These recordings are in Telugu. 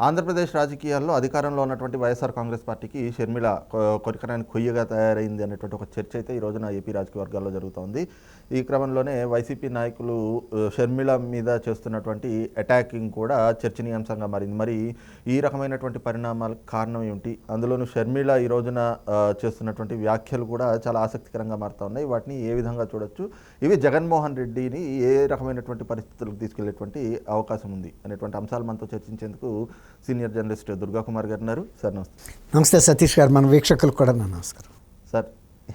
ఆంధ్రప్రదేశ్ రాజకీయాల్లో అధికారంలో ఉన్నటువంటి వైఎస్ఆర్ కాంగ్రెస్ పార్టీకి షర్మిల కొరికరాని కొయ్యగా తయారైంది అనేటువంటి ఒక చర్చ అయితే ఈ రోజున ఏపీ రాజకీయ వర్గాల్లో జరుగుతోంది. ఈ క్రమంలోనే వైసీపీ నాయకులు షర్మిల మీద చేస్తున్నటువంటి అటాకింగ్ కూడా చర్చనీయాంశంగా మారింది. మరి ఈ రకమైనటువంటి పరిణామాలకు కారణం ఏమిటి? అందులోనూ షర్మిల ఈ రోజున చేస్తున్నటువంటి వ్యాఖ్యలు కూడా చాలా ఆసక్తికరంగా మారుతూ ఉన్నాయి. వాటిని ఏ విధంగా చూడొచ్చు? ఇవి జగన్మోహన్ రెడ్డిని ఏ రకమైనటువంటి పరిస్థితులకు తీసుకెళ్ళేటువంటి అవకాశం ఉంది అనేటువంటి అంశాలు మనతో చర్చించేందుకు సీనియర్ జర్నలిస్ట్ దుర్గా కుమార్ గారు ఉన్నారు. సార్ నమస్తే. నమస్తే సతీష్ గారు. మన వీక్షకులకు కూడా నా నమస్కారం. సార్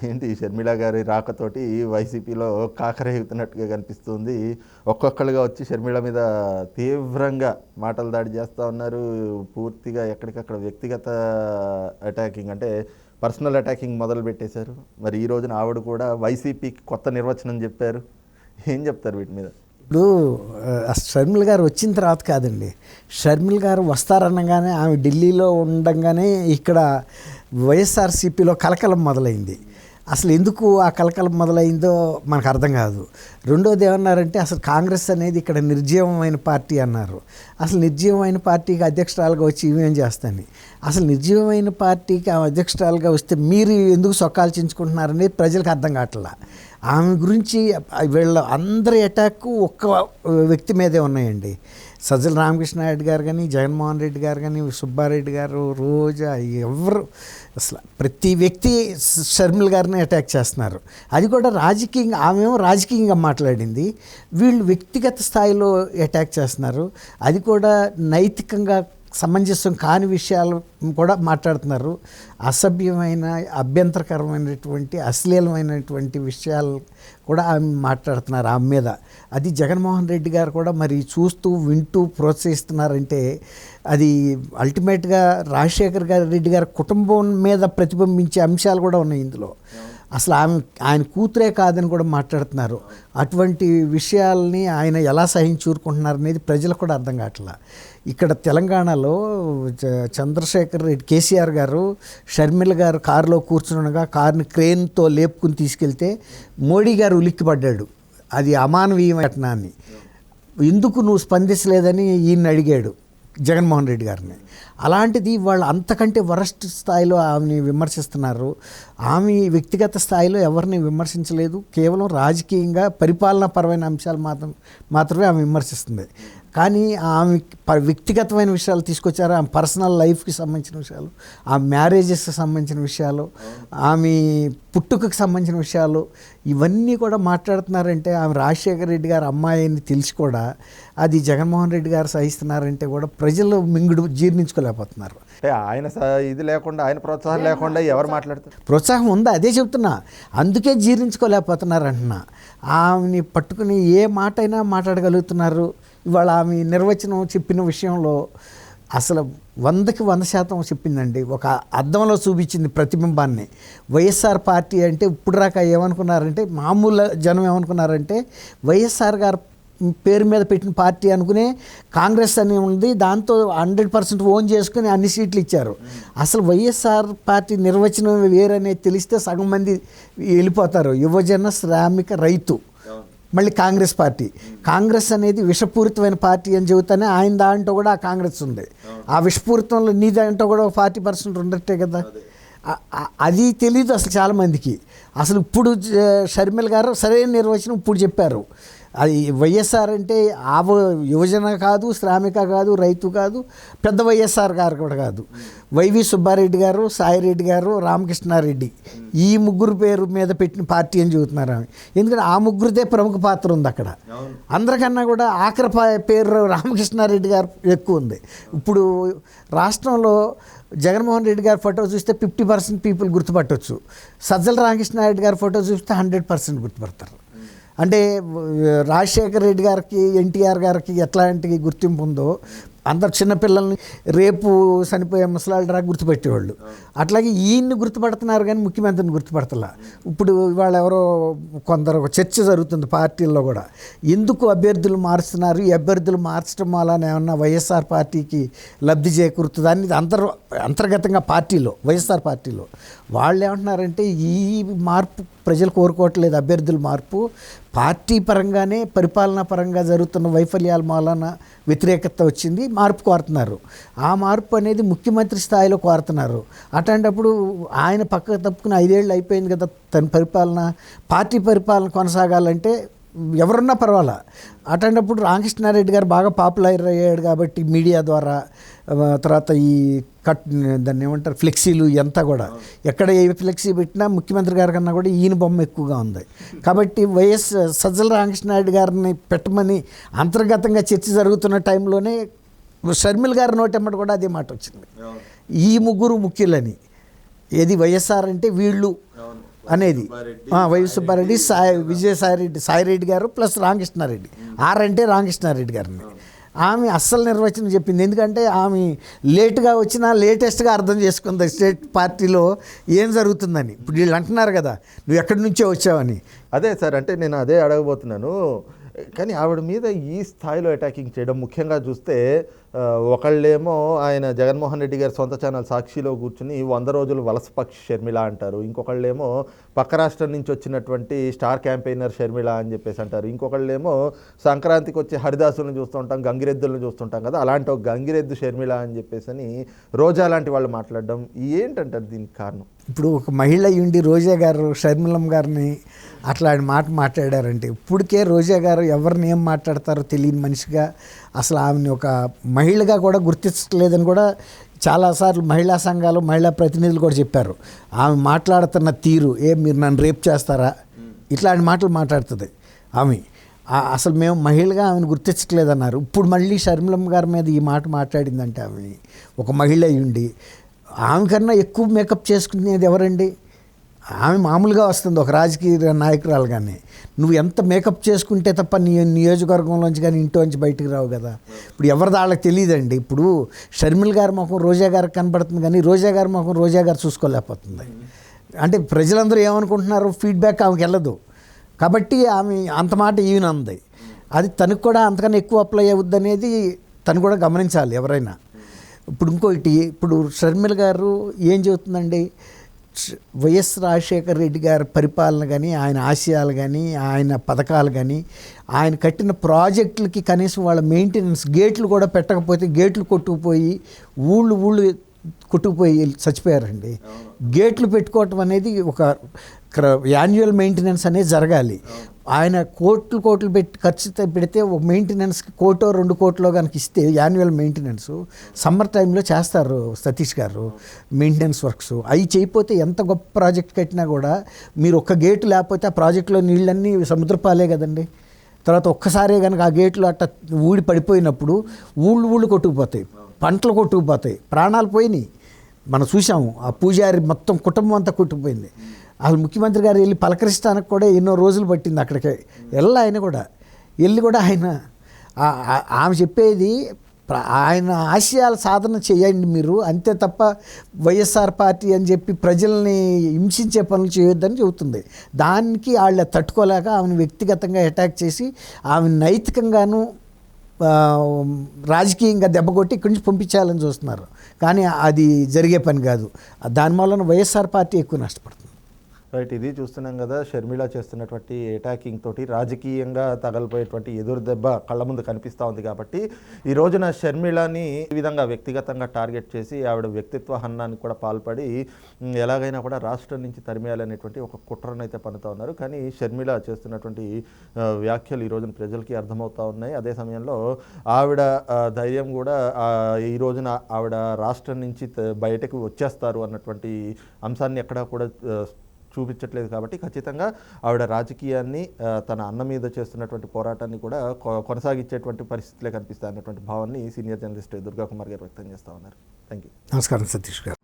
ఏంటి షర్మిల గారి రాకతోటి వైసీపీలో కాకరేగుతున్నట్టుగా కనిపిస్తుంది. ఒక్కొక్కరుగా వచ్చి షర్మిల మీద తీవ్రంగా మాటలు దాడి చేస్తూ ఉన్నారు. పూర్తిగా ఎక్కడికక్కడ వ్యక్తిగత అటాకింగ్ అంటే పర్సనల్ అటాకింగ్ మొదలు పెట్టేశారు. మరి ఈ రోజున ఆవిడ కూడా వైసీపీకి కొత్త నిర్వచనం చెప్పారు. ఏం చెప్తారు వీటి మీద? ఇప్పుడు షర్మిల గారు వచ్చిన తర్వాత కాదండి. షర్మిల గారు వస్తారనగానే ఆమె ఢిల్లీలో ఉండంగానే ఇక్కడ వైఎస్ఆర్సీపీలో కలకలం మొదలైంది. అసలు ఎందుకు ఆ కలకలం మొదలైందో మనకు అర్థం కాదు. రెండోది ఏమన్నారంటే అసలు కాంగ్రెస్ అనేది ఇక్కడ నిర్జీవమైన పార్టీ అన్నారు. అసలు నిర్జీవమైన పార్టీకి అధ్యక్షురాలుగా వచ్చి ఇవేం చేస్తాను అసలు నిర్జీవమైన పార్టీకి ఆమె అధ్యక్షురాలుగా వస్తే మీరు ఎందుకు సొక్కాలు చించుకుంటున్నారనేది ప్రజలకు అర్థం కావట్లా. ఆమె గురించి వీళ్ళ అందరి అటాక్ ఒక్క వ్యక్తి మీదే ఉన్నాయండి. సజ్జల రామకృష్ణారెడ్డి గారు కానీ జగన్మోహన్ రెడ్డి గారు కానీ సుబ్బారెడ్డి గారు రోజా ఎవరు అసలు ప్రతి వ్యక్తి షర్మిల గారిని అటాక్ చేస్తున్నారు. అది కూడా రాజకీయంగా ఆమెమో రాజకీయంగా మాట్లాడింది. వీళ్ళు వ్యక్తిగత స్థాయిలో అటాక్ చేస్తున్నారు. అది కూడా నైతికంగా సమంజసం కాని విషయాలు కూడా మాట్లాడుతున్నారు. అసభ్యమైన అభ్యంతరకరమైనటువంటి అశ్లీలమైనటువంటి విషయాలు కూడా ఆమె మాట్లాడుతున్నారు ఆమె మీద. అది జగన్మోహన్ రెడ్డి గారు కూడా మరి చూస్తూ వింటూ ప్రోత్సహిస్తున్నారంటే అది అల్టిమేట్గా రాజశేఖర్ గారి రెడ్డి గారి కుటుంబం మీద ప్రతిబింబించే అంశాలు కూడా ఉన్నాయి ఇందులో. అసలు ఆమె ఆయన కూతురే కాదని కూడా మాట్లాడుతున్నారు. అటువంటి విషయాల్ని ఆయన ఎలా సహించూరుకుంటున్నారు అనేది ప్రజలకు కూడా అర్థం కావట్లా. ఇక్కడ తెలంగాణలో చ- చంద్రశేఖర్ రెడ్డి కేసీఆర్ గారు షర్మిల గారు కారులో కూర్చునగా కారుని క్రేన్తో లేపుకుని తీసుకెళ్తే మోడీ గారు ఉలిక్కిపడ్డాడు. అది అమానవీయమైన ఘటనాన్ని. ఎందుకు నువ్వు స్పందించలేదని ఈయన అడిగాడు జగన్మోహన్ రెడ్డి గారిని. అలాంటిది వాళ్ళు అంతకంటే వరస్ట్ స్థాయిలో ఆమెని విమర్శిస్తున్నారు. ఆమె వ్యక్తిగత స్థాయిలో ఎవరిని విమర్శించలేదు. కేవలం రాజకీయంగా పరిపాలనాపరమైన అంశాలు మాత్రం మాత్రమే ఆమె విమర్శిస్తుంది. కానీ ఆమె ప- వ్యక్తిగతమైన విషయాలు తీసుకొచ్చారు. ఆమె పర్సనల్ లైఫ్కి సంబంధించిన విషయాలు ఆమె మ్యారేజెస్కి సంబంధించిన విషయాలు ఆమె పుట్టుకకు సంబంధించిన విషయాలు ఇవన్నీ కూడా మాట్లాడుతున్నారంటే ఆమె రాజశేఖర రెడ్డి గారు అమ్మాయిని తెలిసి కూడా అది జగన్మోహన్ రెడ్డి గారు సహిస్తున్నారంటే కూడా ప్రజలు మింగుడు జీర్ణించుకోలేదు లేకపోతున్నారు ఆయన స- ఇది లేకుండా ఆయన ప్రోత్సాహం లేకుండా ఎవరు మాట్లాడతారు? ప్రోత్సాహం ఉందా అదే చెప్తున్నా. అందుకే జీర్ణించుకోలేకపోతున్నారు అంటున్నా. ఆమెని పట్టుకుని ఏ మాట అయినా మాట్లాడగలుగుతున్నారు. ఇవాళ ఆమె నిర్వచనం చెప్పిన విషయంలో అసలు వందకి వంద శాతం చెప్పిందండి. ఒక అద్దంలో చూపించింది ప్రతిబింబాన్ని. వైఎస్ఆర్ పార్టీ అంటే ఇప్పుడు రాక ఏమనుకున్నారంటే మామూలు జనం ఏమనుకున్నారంటే వైఎస్ఆర్ గారు పేరు మీద పెట్టిన పార్టీ అనుకునే కాంగ్రెస్ అని ఉంది దాంతో హండ్రెడ్ పర్సెంట్ ఓన్ చేసుకుని అన్ని సీట్లు ఇచ్చారు. అసలు వైఎస్ఆర్ పార్టీ నిర్వచనం వేరనేది తెలిస్తే సగం మంది వెళ్ళిపోతారు. యువజన శ్రామిక రైతు. మళ్ళీ కాంగ్రెస్ పార్టీ. కాంగ్రెస్ అనేది విషపూరితమైన పార్టీ అని చెబుతానే ఆయన దాంట్లో కూడా ఆ కాంగ్రెస్ ఉంది. ఆ విషపూరితంలో నీ దాంట్లో కూడా ఒక ఫార్టీ పర్సెంట్ ఉండట్టే కదా? అది తెలీదు అసలు చాలామందికి అసలు ఇప్పుడు షర్మిల్ గారు సరైన నిర్వచనం ఇప్పుడు చెప్పారు. అది వైఎస్ఆర్ అంటే ఆవ యువజన కాదు శ్రామిక కాదు రైతు కాదు పెద్ద వైఎస్ఆర్ గారు కూడా కాదు. వైవి సుబ్బారెడ్డి గారు సాయిరెడ్డి గారు రామకృష్ణారెడ్డి. ఈ ముగ్గురు పేరు మీద పెట్టిన పార్టీ అని చెబుతున్నారు ఆమె. ఎందుకంటే ఆ ముగ్గురిదే ప్రముఖ పాత్ర ఉంది అక్కడ. అందరికన్నా కూడా ఆఖరి పేరు రామకృష్ణారెడ్డి గారు ఎక్కువ ఉంది. ఇప్పుడు రాష్ట్రంలో జగన్మోహన్ రెడ్డి గారి ఫోటో చూస్తే ఫిఫ్టీ పర్సెంట్ పీపుల్ గుర్తుపట్టవచ్చు సజ్జల రామకృష్ణారెడ్డి గారి ఫోటో చూస్తే హండ్రెడ్ పర్సెంట్ గుర్తుపడతారు. అంటే రాజశేఖర్ రెడ్డి గారికి ఎన్టీఆర్ గారికి ఎట్లాంటి గుర్తింపు ఉందో అందరు చిన్నపిల్లల్ని రేపు చనిపోయే ముసలాళ్ళరా గుర్తుపెట్టేవాళ్ళు. అట్లాగే ఈయన్ని గుర్తుపడుతున్నారు కానీ ముఖ్యమంత్రిని గుర్తుపడతలా. ఇప్పుడు ఇవాళ ఎవరో కొందరు చర్చ జరుగుతుంది పార్టీల్లో కూడా. ఎందుకు అభ్యర్థులు మారుస్తున్నారు? ఈ అభ్యర్థులు మార్చడం వలన ఏమన్నా వైఎస్ఆర్ పార్టీకి లబ్ధి చేకూరుతుంది? అనేది అంతర్ అంతర్గతంగా పార్టీలో వైఎస్ఆర్ పార్టీలో. వాళ్ళు ఏమంటున్నారంటే ఈ మార్పు ప్రజలు కోరుకోవట్లేదు అభ్యర్థుల మార్పు. పార్టీ పరంగానే పరిపాలనా పరంగా జరుగుతున్న వైఫల్యాల మూలన వ్యతిరేకత వచ్చింది. మార్పు కోరుతున్నారు. ఆ మార్పు అనేది ముఖ్యమంత్రి స్థాయిలో కోరుతున్నారు. అట్లాంటప్పుడు ఆయన పక్కకు తప్పుకుని ఐదేళ్ళు అయిపోయింది కదా తన పరిపాలన. పార్టీ పరిపాలన కొనసాగాలంటే ఎవరున్నా పర్వాలా. అట్లాంటప్పుడు రామకృష్ణారెడ్డి గారు బాగా పాపులర్ అయ్యాడు కాబట్టి మీడియా ద్వారా తర్వాత ఈ కట్ దాన్ని ఏమంటారు ఫ్లెక్సీలు ఎంత కూడా. ఎక్కడ ఏ ఫ్లెక్సీ పెట్టినా ముఖ్యమంత్రి గారి కన్నా కూడా ఈయన బొమ్మ ఎక్కువగా ఉంది. కాబట్టి వైఎస్ సజ్జల రామకృష్ణారెడ్డి గారిని పెట్టమని అంతర్గతంగా చర్చ జరుగుతున్న టైంలోనే షర్మిల్ గారి నోటెమ్మటి కూడా అదే మాట వచ్చింది. ఈ ముగ్గురు ముఖ్యులని. ఏది వైఎస్ఆర్ అంటే వీళ్ళు. అనేది. వై సుబ్బారెడ్డి సాయి విజయసాయిరెడ్డి సాయిరెడ్డి గారు ప్లస్ రామకృష్ణారెడ్డి. ఆర్ అంటే రామకృష్ణారెడ్డి గారిని. ఆమె అస్సలు నిర్వచనం చెప్పింది. ఎందుకంటే ఆమె లేటుగా వచ్చినా లేటెస్ట్గా అర్థం చేసుకుంది స్టేట్ పార్టీలో ఏం జరుగుతుందని. ఇప్పుడు వీళ్ళు అంటున్నారు కదా నువ్వు ఎక్కడి నుంచో వచ్చావని. అదే సార్ అంటే నేను అదే అడగబోతున్నాను. కానీ ఆవిడ మీద ఈ స్థాయిలో అటాకింగ్ చేయడం ముఖ్యంగా చూస్తే ఒకళ్ళేమో ఆయన జగన్మోహన్ రెడ్డి గారి సొంత ఛానల్ సాక్షిలో కూర్చుని వంద రోజులు వలస పక్షి షర్మిల అంటారు. ఇంకొకళ్ళేమో పక్క రాష్ట్రం నుంచి వచ్చినటువంటి స్టార్ క్యాంపెయినర్ షర్మిల అని చెప్పేసి అంటారు. ఇంకొకళ్ళేమో సంక్రాంతికి వచ్చే హరిదాసులను చూస్తుంటాం గంగిరెద్దులను చూస్తుంటాం కదా అలాంటి ఒక గంగిరెద్దు షర్మిల అని చెప్పేసి అని రోజా లాంటి వాళ్ళు మాట్లాడడం ఏంటంటారు దీనికి కారణం? ఇప్పుడు ఒక మహిళ ఉండి రోజా గారు షర్మిలం గారిని అట్లాంటి మాట మాట్లాడారంటే ఇప్పటికే రోజా గారు ఎవరిని ఏం మాట్లాడతారో తెలియని మనిషిగా అసలు ఆమెని ఒక మహిళగా కూడా గుర్తించలేదని కూడా చాలాసార్లు మహిళా సంఘాలు మహిళా ప్రతినిధులు కూడా చెప్పారు. ఆమె మాట్లాడుతున్న తీరు ఏ మీరు నన్ను రేప్ చేస్తారా? ఇట్లాంటి మాటలు మాట్లాడుతుంది ఆమె. అసలు మేము మహిళగా ఆమెను గుర్తించట్లేదన్నారు. ఇప్పుడు మళ్ళీ షర్మిలమ్మ గారి మీద ఈ మాట మాట్లాడిందంటే ఆమె ఒక మహిళ అయి ఉండి ఆమె కన్నా ఎక్కువ మేకప్ చేసుకునేది ఎవరండి? ఆమె మామూలుగా వస్తుంది ఒక రాజకీయ నాయకురాలు కానీ నువ్వు ఎంత మేకప్ చేసుకుంటే తప్ప నీ నియోజకవర్గంలోంచి కానీ ఇంట్లోంచి బయటికి రావు కదా. ఇప్పుడు ఎవరిది వాళ్ళకి తెలియదండి. ఇప్పుడు షర్మిల్ గారి ముఖం రోజా గారికి కనబడుతుంది కానీ రోజా గారి ముఖం రోజా గారు చూసుకోలేకపోతుంది. అంటే ప్రజలందరూ ఏమనుకుంటున్నారు? ఫీడ్బ్యాక్ ఆమెకి వెళ్ళదు. కాబట్టి ఆమె అంత మాట ఈవెన్ అంది అది తనకు కూడా అంతకన్నా ఎక్కువ అప్లై అవుద్ది అనేది తను కూడా గమనించాలి ఎవరైనా. ఇప్పుడు ఇంకోటి ఇప్పుడు షర్మిల గారు ఏం చెబుతుందండి? వైఎస్ రాజశేఖర రెడ్డి గారి పరిపాలన కానీ ఆయన ఆశయాలు కానీ ఆయన పథకాలు కానీ ఆయన కట్టిన ప్రాజెక్టులకి కనీసం వాళ్ళ మెయింటెనెన్స్ గేట్లు కూడా పెట్టకపోతే గేట్లు కొట్టుకుపోయి ఊళ్ళు ఊళ్ళు కొట్టుకుపోయి చచ్చిపోయారండి. గేట్లు పెట్టుకోవటం అనేది ఒక యాన్యువల్ మెయింటెనెన్స్ అనేది జరగాలి. ఆయన కోట్లు కోట్లు పెట్టి ఖర్చు పెడితే ఒక మెయింటెనెన్స్కి కోటో రెండు కోట్లో కనుక ఇస్తే యాన్యువల్ మెయింటెనెన్స్ సమ్మర్ టైంలో చేస్తారు సతీష్ గారు మెయింటెనెన్స్ వర్క్స్ అవి చేయకపోతే ఎంత గొప్ప ప్రాజెక్ట్ కట్టినా కూడా మీరు ఒక్క గేటు లేకపోతే ఆ ప్రాజెక్టులో నీళ్ళన్నీ సముద్రపాలే కదండి. తర్వాత ఒక్కసారే కనుక ఆ గేట్లు అట్ట ఊడి పడిపోయినప్పుడు ఊళ్ళు ఊళ్ళు కొట్టుకుపోతాయి పంటలు కొట్టుకుపోతాయి ప్రాణాలు పోయినాయి. మనం చూసాము ఆ పూజారి మొత్తం కుటుంబం అంతా కొట్టుకుపోయింది. అసలు ముఖ్యమంత్రి గారు వెళ్ళి పలకరిస్తానికి కూడా ఎన్నో రోజులు పట్టింది అక్కడికి. వెళ్ళి ఆయన కూడా. వెళ్ళి కూడా ఆయన ఆమె చెప్పేది ఆయన ఆశయాల సాధన చేయండి మీరు అంతే తప్ప వైఎస్ఆర్ పార్టీ అని చెప్పి ప్రజల్ని హింసించే పనులు చేయొద్దని చెబుతుంది. దానికి వాళ్ళ తట్టుకోలేక ఆమెను వ్యక్తిగతంగా అటాక్ చేసి ఆమె నైతికంగాను రాజకీయంగా దెబ్బ కొట్టి ఇక్కడి నుంచి పంపించాలని చూస్తున్నారు. కానీ అది జరిగే పని కాదు. దాని వలన వైఎస్ఆర్ పార్టీ ఎక్కువ నష్టపడుతుంది. రైట్ ఇది చూస్తున్నాం కదా షర్మిల చేస్తున్నటువంటి అటాకింగ్ తోటి రాజకీయంగా తగలిపోయేటువంటి ఎదురు దెబ్బ కళ్ళ ముందు కనిపిస్తూ ఉంది కాబట్టి ఈ రోజున షర్మిళని ఈ విధంగా వ్యక్తిగతంగా టార్గెట్ చేసి ఆవిడ వ్యక్తిత్వ హన్నానికి కూడా పాల్పడి ఎలాగైనా కూడా రాష్ట్రం నుంచి తరిమేయాలనేటువంటి ఒక కుట్రను అయితే పనుతూ ఉన్నారు. కానీ షర్మిల చేస్తున్నటువంటి వ్యాఖ్యలు ఈ రోజున ప్రజలకి అర్థమవుతూ ఉన్నాయి. అదే సమయంలో ఆవిడ ధైర్యం కూడా ఈ రోజున ఆవిడ రాష్ట్రం నుంచి బయటకు వచ్చేస్తారు అన్నటువంటి అంశాన్ని ఎక్కడా కూడా చూపించట్లేదు కాబట్టి ఖచ్చితంగా ఆవిడ రాజకీయాన్ని తన అన్న మీద చేస్తున్నటువంటి పోరాటాన్ని కూడా కొనసాగించేటువంటి పరిస్థితులే కనిపిస్తాయి అన్నటువంటి భావాన్ని సీనియర్ జర్నలిస్ట్ దుర్గా కుమార్ గారు వ్యక్తం చేస్తూ ఉన్నారు. థ్యాంక్ యూ నమస్కారం సతీష్ గారు.